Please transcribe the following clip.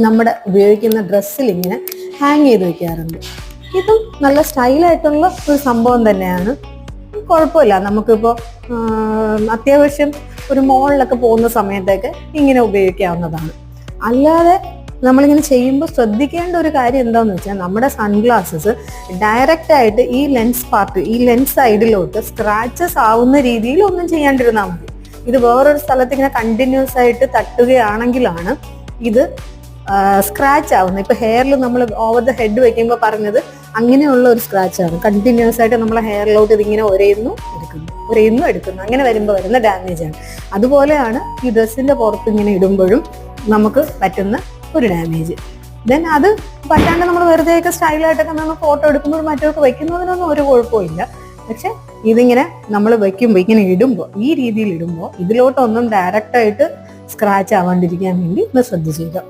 നമ്മുടെ ഉപയോഗിക്കുന്ന ഡ്രസ്സിൽ ഇങ്ങനെ ഹാങ് ചെയ്ത് വെക്കാറുണ്ട്. ഇതും നല്ല സ്റ്റൈലായിട്ടുള്ള ഒരു സംഭവം തന്നെയാണ്. കുഴപ്പമില്ല. നമുക്കിപ്പോൾ അത്യാവശ്യം ഒരു മോളിലൊക്കെ പോകുന്ന സമയത്തൊക്കെ ഇങ്ങനെ ഉപയോഗിക്കാവുന്നതാണ്. അല്ലാതെ നമ്മളിങ്ങനെ ചെയ്യുമ്പോൾ ശ്രദ്ധിക്കേണ്ട ഒരു കാര്യം എന്താണെന്ന് വെച്ചാൽ നമ്മുടെ സൺഗ്ലാസസ് ഡയറക്റ്റ് ആയിട്ട് ഈ ലെൻസ് പാർട്ട് ഈ ലെൻസ് സൈഡിലോട്ട് സ്ക്രാച്ചസ് ആവുന്ന രീതിയിൽ ഒന്നും ചെയ്യാണ്ടിരുന്നാൽ മതി. ഇത് വേറൊരു സ്ഥലത്ത് ഇങ്ങനെ കണ്ടിന്യൂസ് ആയിട്ട് തട്ടുകയാണെങ്കിലാണ് ഇത് സ്ക്രാച്ച് ആവുന്നത് ഇപ്പൊ ഹെയറിൽ നമ്മൾ ഓവർ ദ ഹെഡ് വെക്കുമ്പോൾ പറഞ്ഞത് അങ്ങനെയുള്ള ഒരു സ്ക്രാച്ച് ആണ്. കണ്ടിന്യൂസ് ആയിട്ട് നമ്മളെ ഹെയറിലോട്ട് ഇതിങ്ങനെ ഒരയുന്നു എടുക്കുന്നു. ഒരയുന്നു എടുക്കുന്നു. അങ്ങനെ വരുമ്പോൾ വരുന്ന ഡാമേജ് ആണ്. അതുപോലെയാണ് ഈ ഡ്രസ്സിന്റെ പുറത്ത് ഇങ്ങനെ ഇടുമ്പോഴും നമുക്ക് പറ്റുന്ന ഒരു ഡാമേജ് ദെൻ അത് പറ്റാണ്ട് നമ്മൾ വെറുതെയൊക്കെ സ്റ്റൈലായിട്ടൊക്കെ നമ്മൾ ഫോട്ടോ എടുക്കുമ്പോൾ മറ്റൊക്കെ വെക്കുന്നതിനൊന്നും ഒരു കുഴപ്പമില്ല. പക്ഷെ ഇതിങ്ങനെ നമ്മൾ വെക്കുമ്പോൾ ഇങ്ങനെ ഇടുമ്പോൾ ഈ രീതിയിൽ ഇടുമ്പോൾ ഇതിലോട്ടൊന്നും ഡയറക്റ്റായിട്ട് സ്ക്രാച്ച് ആവാണ്ടിരിക്കാൻ വേണ്ടി ഒന്ന് ശ്രദ്ധിച്ചേക്കാം.